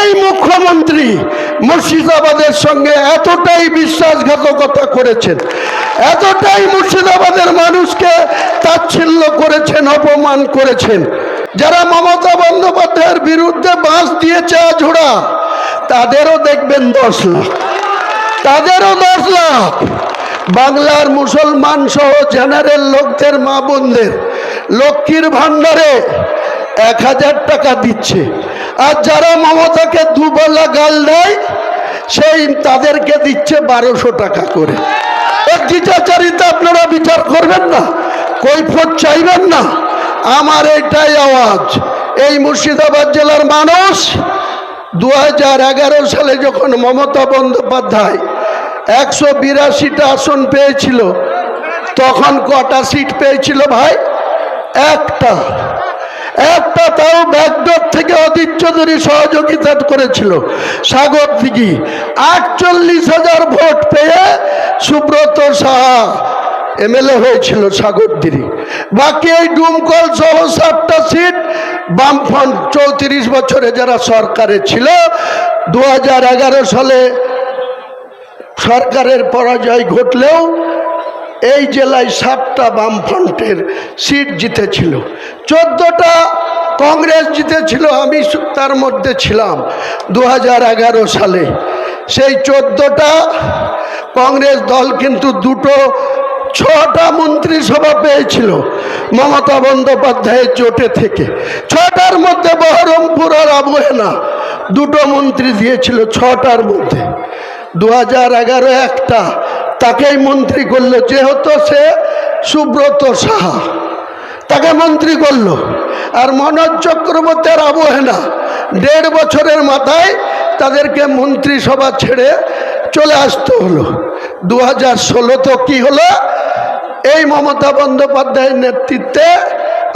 এই মুখ্যমন্ত্রী মুর্শিদাবাদের সঙ্গে এতটাই বিশ্বাসঘাতকতা করেছেন, এতটাই মুর্শিদাবাদের মানুষকে তাচ্ছিল্য করেছেন, অপমান করেছেন, যারা মমতা বন্দ্যোপাধ্যায়ের বিরুদ্ধে বাঁশ দিয়েছে ঝোড়া তাদেরও দেখবেন দশ লাখ, তাদেরও দশ লাখ। বাংলার মুসলমান সহ জেনারেল লোকদের মা বোনদের, লক্ষ্মীর ভাণ্ডারে এক হাজার টাকা দিচ্ছে। আর যারা মমতাকে দুবেলা গাল দেয়, সেই তাদেরকে দিচ্ছে বারোশো টাকা করে। দ্বিচাচারিতা আপনারা বিচার করবেন না, কৈফত চাইবেন না। আমার এটাই আওয়াজ। এই মুর্শিদাবাদ জেলার মানুষ দু হাজার এগারো সালে যখন মমতা বন্দ্যোপাধ্যায় একশো বিরাশিটা আসন পেয়েছিল, তখন কটা সিট পেয়েছিল ভাই? একটা। একটা তাও ব্যাকডোর থেকে অদিত চৌধুরী সহযোগিতা করেছিল। সাগর দিঘি, আটচল্লিশ হাজার ভোট পেয়ে সুব্রত সাহা এমএলএ হয়েছিল সাগরদিরি বাকি এই ডুমকল সহ সাতটা সিট বামফ্রন্ট চৌত্রিশ বছরে যারা সরকারে ছিল দু হাজার এগারো সালে সরকারের পরাজয় ঘটলেও এই জেলায় সাতটা বামফ্রন্টের সিট জিতেছিল। চোদ্দোটা কংগ্রেস জিতেছিল, আমি তার মধ্যে ছিলাম দু হাজার এগারো সালে। সেই চোদ্দোটা কংগ্রেস দল কিন্তু দুটো, ছটা মন্ত্রিসভা পেয়েছিল মমতা বন্দ্যোপাধ্যায়ের জোটে থেকে। ছটার মধ্যে বহরমপুর আর আবহেনা দুটো মন্ত্রী দিয়েছিল, ছটার মধ্যে। দু হাজার এগারো একটা তাকেই মন্ত্রী করল, যেহেতু সে সুব্রত সাহা। তাকে মন্ত্রী করল। আর মনোজ চক্রবর্তীর আবহেনা দেড় বছরের মাথায় তাদেরকে মন্ত্রিসভা ছেড়ে চলে আসতে হলো। দু হাজার ষোলো তো কী হলো? এই মমতা বন্দ্যোপাধ্যায়ের নেতৃত্বে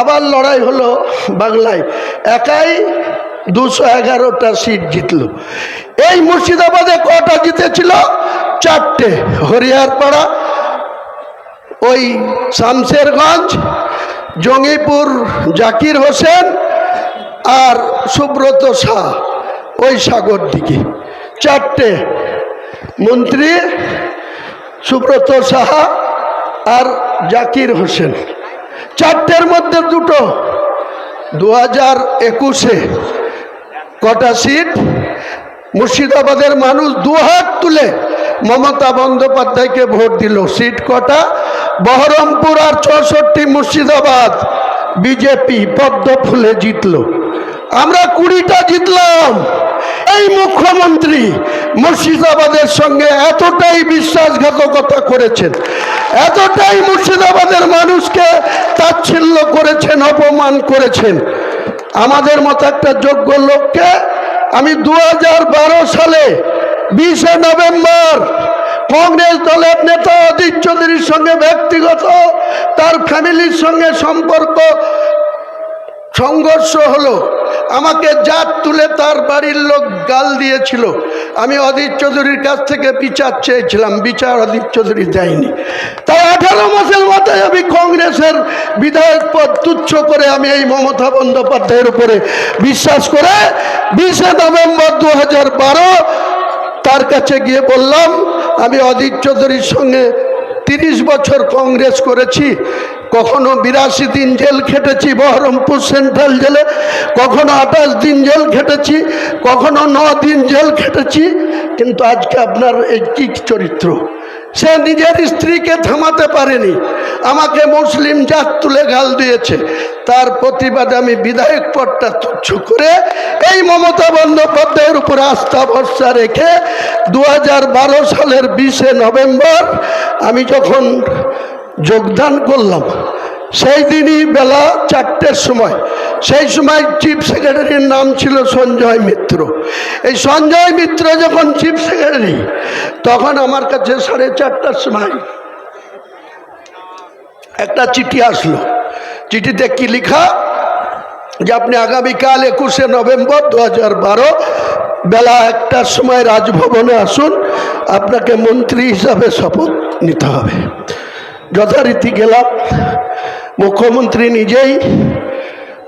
আবার লড়াই হলো বাংলায়। একাই দুশো এগারোটা সিট জিতলো। এই মুর্শিদাবাদে কটা জিতেছিল? চারটে। হরিয়ারপাড়া ওই শামশেরগঞ্জ, জঙ্গিপুর, জাকির হোসেন আর সুব্রত শাহ ওই সাগর দিকে। চারটে। মন্ত্রী সুব্রত সাহা আর জাকির হোসেন। চারটের মধ্যে দুটো। দু হাজার একুশে কটা সিট? মুর্শিদাবাদের মানুষ দুহাত তুলে মমতা বন্দ্যোপাধ্যায়কে ভোট দিল। সিট কটা? বহরমপুর আর চৌষট্টি মুর্শিদাবাদ বিজেপি পদ্ম ফুলে জিতলো। আমরা কুড়িটা জিতলাম। এই মুখ্যমন্ত্রী মুর্শিদাবাদের সঙ্গে এতটাই বিশ্বাসঘাতকতা করেছেন, এতটাই মুর্শিদাবাদের মানুষকে তাচ্ছিল্য করেছেন, অপমান করেছেন আমাদের মতো একটা যোগ্য লোককে আমি দু হাজার বারো সালে বিশে নভেম্বর কংগ্রেস দলের নেতা অজিত চৌধুরীর সঙ্গে ব্যক্তিগত, তার ফ্যামিলির সঙ্গে সম্পর্ক সংঘর্ষ হলো। আমাকে জাত তুলে তার বাড়ির লোক গাল দিয়েছিল। আমি অদিত চৌধুরীর কাছ থেকে বিচার চেয়েছিলাম। বিচার অদিত চৌধুরী দেয়নি। তাই আঠারো মাসের মাথায় আমি কংগ্রেসের বিধায়ক পদ তুচ্ছ করে আমি এই মমতা বন্দ্যোপাধ্যায়ের উপরে বিশ্বাস করে বিশে নভেম্বর দু হাজার বারো তার কাছে গিয়ে বললাম, আমি অদিত চৌধুরীর সঙ্গে তিরিশ বছর কংগ্রেস করেছি। কখনো বিরাশি দিন জেল খেটেছি বহরমপুর সেন্ট্রাল জেলে, কখনো আঠাশ দিন জেল খেটেছি, কখনো ন দিন জেল খেটেছি, কিন্তু আজকে আপনার এই কি চরিত্র। সে নিজের স্ত্রীকে থামাতে পারেনি, আমাকে মুসলিম জাত তুলে গাল দিয়েছে। তার প্রতিবাদে আমি বিধায়ক পদটা তুচ্ছ করে এই মমতা বন্দ্যোপাধ্যায়ের উপর আস্থা ভরসা রেখে দু হাজার বারো সালের বিশে নভেম্বর আমি যখন যোগদান করলাম। সেই দিনই বেলা চারটের সময়, সেই সময় চিফ সেক্রেটারির নাম ছিল সঞ্জয় মিত্র। এই সঞ্জয় মিত্র যখন চিফ সেক্রেটারি, তখন আমার কাছে সাড়ে চারটার সময় একটা চিঠি আসলো। চিঠিতে কি লেখা? যে আপনি আগামীকাল একুশে নভেম্বর দু হাজার বারো বেলা একটার সময় রাজভবনে আসুন, আপনাকে মন্ত্রী হিসাবে শপথ নিতে হবে। যথারীতি গেলাম। মুখ্যমন্ত্রী নিজেই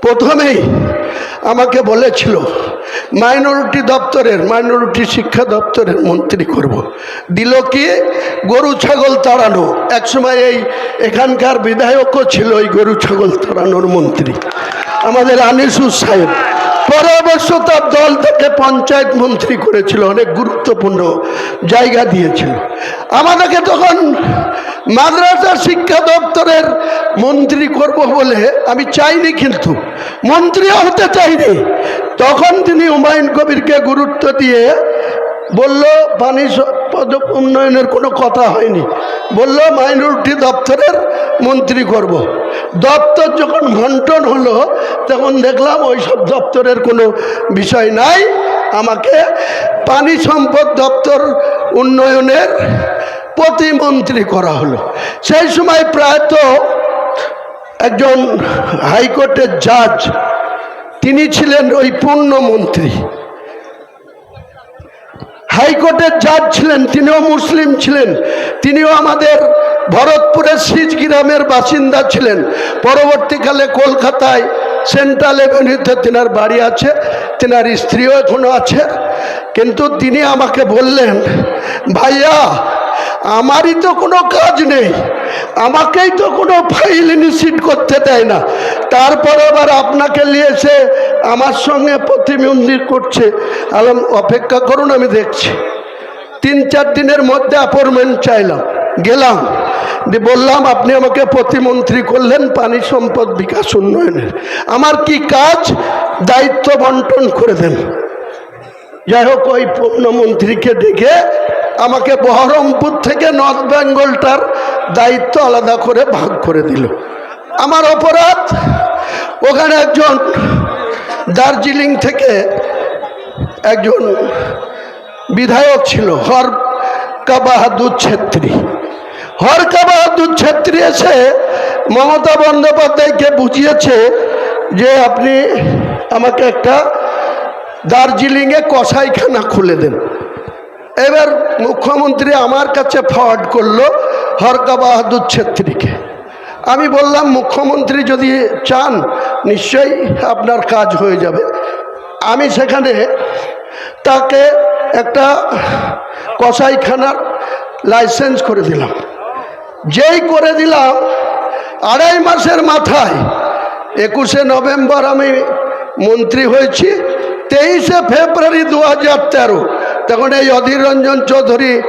প্রথমেই আমাকে বলেছিল, মাইনরিটি দপ্তরের, মাইনরিটি শিক্ষা দপ্তরের মন্ত্রী করব। দিল কি? গরু, ছাগল তাড়ানো। একসময় এই এখানকার বিধায়কও ছিল ওই গরু, ছাগল তাড়ানোর মন্ত্রী। আমাদের আনিসুর সাহেব পরে অবশ্য তার দল থেকে পঞ্চায়েত মন্ত্রী করেছিল, অনেক গুরুত্বপূর্ণ জায়গা দিয়েছিল। আমাদেরকে তখন মাদ্রাসা শিক্ষা দপ্তরের মন্ত্রী করব বলে আমি চাইনি কিন্তু, মন্ত্রীও হতে চাইনি। তখন তিনি হুমায়ুন কবিরকে গুরুত্ব দিয়ে বলল পানি সম্পদ উন্নয়নের কোনো কথা হয়নি। বলল মাইনরিটি দপ্তরের মন্ত্রী করব। দপ্তর যখন বন্টন হলো, তখন দেখলাম ওই সব দপ্তরের কোনো বিষয় নাই। আমাকে পানি সম্পদ দপ্তর উন্নয়নের প্রতিমন্ত্রী করা হলো। সেই সময় প্রায়ত একজন হাইকোর্টের জাজ, তিনি ছিলেন ওই পূর্ণমন্ত্রী হাইকোর্টের জাজ ছিলেন, তিনিও মুসলিম ছিলেন, তিনিও আমাদের ভরতপুরের সিজ গ্রামের বাসিন্দা ছিলেন। পরবর্তীকালে কলকাতায় সেন্ট্রাল এভিনিউতে তেনার বাড়ি আছে, তেনার স্ত্রীও এখনও আছে। কিন্তু তিনি আমাকে বললেন, ভাইয়া, আমারই তো কোনো কাজ নেই, আমাকেই তো কোনো ফাইল ইনিশিট করতে দেয় না। তারপর আবার আপনাকে নিয়েছে আমার সঙ্গে প্রতিবন্ধী করছে। আলম, অপেক্ষা করুন, আমি দেখছি। তিন, চার দিনের মধ্যে অ্যাপয়েন্টমেন্ট চাইলাম। গেলাম। বললাম, আপনি আমাকে প্রতিমন্ত্রী করলেন পানি সম্পদ বিকাশ উন্নয়নের। আমার কি কাজ? দায়িত্ব বন্টন করে দেন। যাই হোক, ওই পূর্ণমন্ত্রীকে ডেকে আমাকে বহরমপুর থেকে নর্থ বেঙ্গলটার দায়িত্ব আলাদা করে ভাগ করে দিল। আমার অপরাধ? ওখানে একজন দার্জিলিং থেকে একজন বিধায়ক ছিল, হর কাবাহাদুর ছেত্রী। হর কাবাহাদুর ছেত্রী এসে মমতা বন্দ্যোপাধ্যায়কে বুঝিয়েছে যে আপনি আমাকে একটা দার্জিলিংয়ে কসাইখানা খুলে দেন। এবার মুখ্যমন্ত্রী আমার কাছে ফরওয়ার্ড করল হরকা বাহাদুর ছেত্রীকে। আমি বললাম, মুখ্যমন্ত্রী যদি চান, নিশ্চয়ই আপনার কাজ হয়ে যাবে। আমি সেখানে তাকে একটা কসাইখানার লাইসেন্স করে দিলাম। যেই করে দিলাম, আড়াই মাসের মাথায়, একুশে নভেম্বর আমি মন্ত্রী হয়েছি, তেইশে ফেব্রুয়ারি দু হাজার তেরো। তখন এই অধীর রঞ্জন চৌধুরী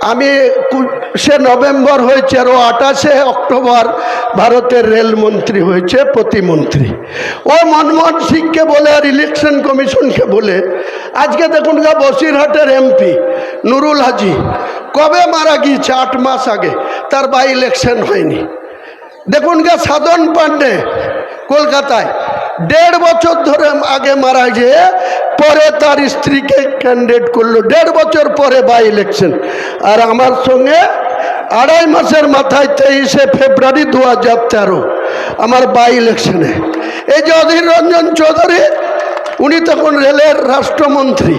আমি সে নভেম্বর হয়েছে আরও আঠাশে অক্টোবর ভারতের রেলমন্ত্রী হয়েছে, প্রতিমন্ত্রী। ও মনমোহন সিংকে বলে আর ইলেকশন কমিশনকে বলে, আজকে দেখুন গা বসিরহাটের এমপি নুরুল হাজি, কবে মারা গিয়েছে আট মাস আগে? তার বাই ইলেকশন হয়নি। দেখুন গা সাধন পান্ডে কলকাতায় দেড় বছর ধরে আগে মারা গিয়ে পরে তার স্ত্রীকে ক্যান্ডিডেট করল। দেড় বছর পরে বাই ইলেকশন আর আমার সঙ্গে আড়াই মাসের মাথায় তেইশে ফেব্রুয়ারি দু হাজার তেরো, আমার বাই ইলেকশনে এই যে অধীর রঞ্জন চৌধুরী, উনি তখন রেলের রাষ্ট্রমন্ত্রী।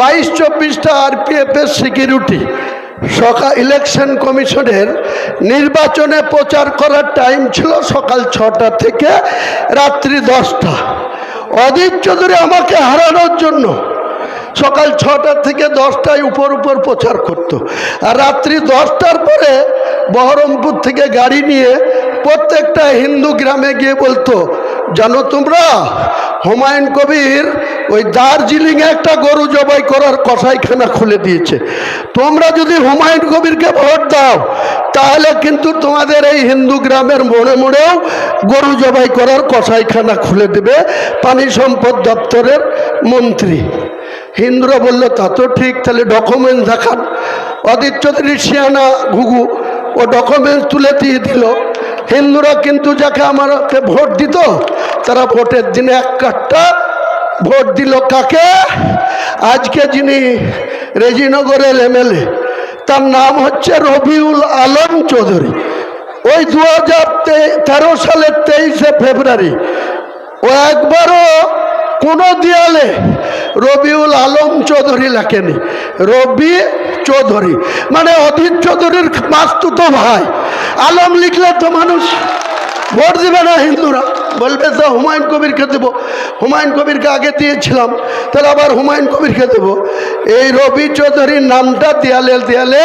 বাইশ চব্বিশটা আরপিএফের সিকিউরিটি সকাল ইলেকশন কমিশনের নির্বাচনে প্রচার করার টাইম ছিল সকাল ছটা থেকে রাত্রি দশটা অদিত চৌধুরী আমাকে হারানোর জন্য সকাল ছটা থেকে দশটায় উপর উপর প্রচার করত। আর রাত্রি দশটার পরে বহরমপুর থেকে গাড়ি নিয়ে প্রত্যেকটা হিন্দু গ্রামে গিয়ে বলতো, জানো তোমরা হুমায়ুন কবির ওই দার্জিলিংয়ে একটা গরু জবাই করার কসাইখানা খুলে দিয়েছে। তোমরা যদি হুমায়ুন কবিরকে ভোট দাও, তাহলে কিন্তু তোমাদের এই হিন্দু গ্রামের মোড়ে মোড়েও গরু জবাই করার কসাইখানা খুলে দেবে পানি সম্পদ দপ্তরের মন্ত্রী। হিন্দুরা বলল, তা তো ঠিক, তাহলে ডকুমেন্ট দেখান। অদিত চৌধুরী, শিয়ানা ঘুঘু, ও ডকুমেন্টস তুলে দিয়ে দিল। হিন্দুরা কিন্তু যাকে আমাকে ভোট দিত তারা ভোটের দিনে এক কাঠটা ভোট দিল কাকে? আজকে যিনি রেজিনগরের এমএলএ, তার নাম হচ্ছে রবিউল আলম চৌধুরী। ওই দু হাজার তেরো সালের তেইশে ফেব্রুয়ারি, ও একবারও কোনো দেয়ালে রবিউল আলম চৌধুরী লেখেনি। রবি চৌধুরী মানে অধীর চৌধুরীর মাস্তুতো ভাই। আলম লিখলে তো মানুষ ভোট দিবে না হিন্দুরা। বলবে তো হুমায়ুন কবিরকে দেবো। হুমায়ুন কবিরকে আগে দিয়েছিলাম, তাহলে আবার হুমায়ুন কবিরকে দেবো। এই রবি চৌধুরীর নামটা দেয়ালে দেয়ালে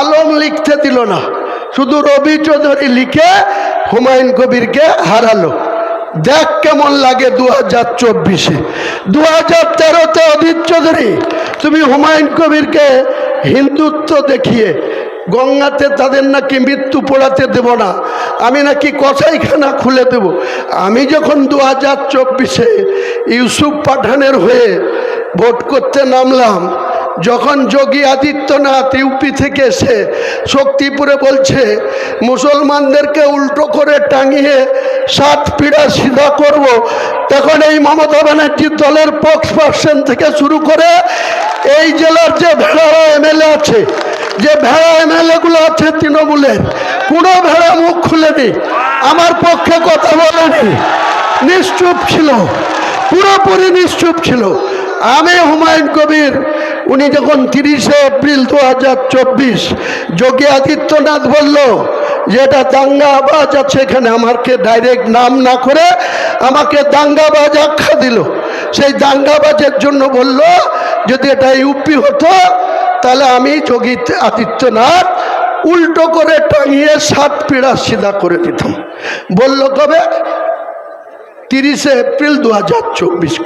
আলম লিখতে দিল না। শুধু রবি চৌধুরী লিখে হুমায়ুন কবিরকে হারালো। দেখ কেমন লাগে দু হাজার চব্বিশে। দু হাজার তেরোতে অধীর চৌধুরী, তুমি হুমায়ুন কবিরকে হিন্দুত্ব দেখিয়ে গঙ্গাতে তাদের নাকি মৃত্যু পড়াতে দেব না। আমি নাকি কসাইখানা খুলে দেব। আমি যখন দু হাজার চব্বিশে ইউসুফ পাঠানের হয়ে ভোট করতে নামলাম, যখন যোগী আদিত্যনাথ ইউপি থেকে এসে শক্তিপুরে বলছে, মুসলমানদেরকে উল্টো করে টাঙিয়ে সাত পীড়া সিধা করব। তখন এই মমতা ব্যানার্জির দলের পক্স পার্সন থেকে শুরু করে এই জেলার যে ভেড়া এমএলএ আছে যে ভেড়া এমএলএগুলো আছে তৃণমূলের, কোনো ভেড়া মুখ খুলেনি, আমার পক্ষে কথা বলেনি, নিশ্চুপ ছিল, পুরোপুরি নিশ্চুপ ছিল। আমি হুমায়ুন কবির, উনি যখন তিরিশে এপ্রিল দু হাজার চব্বিশ যোগী আদিত্যনাথ বলল যে এটা দাঙ্গা আবাজ আছে এখানে, আমাকে ডাইরেক্ট নাম না করে আমাকে দাঙ্গাবাজ আখ্যা দিল। সেই দাঙ্গাবাজের জন্য বলল, যদি এটা ইউপি হতো তাহলে আমি যোগী আদিত্যনাথ উল্টো করে টাঙিয়ে সাত পীড়া সিধা করে দিতাম। বলল, কবে? তিরিশে এপ্রিল দু হাজার চব্বিশ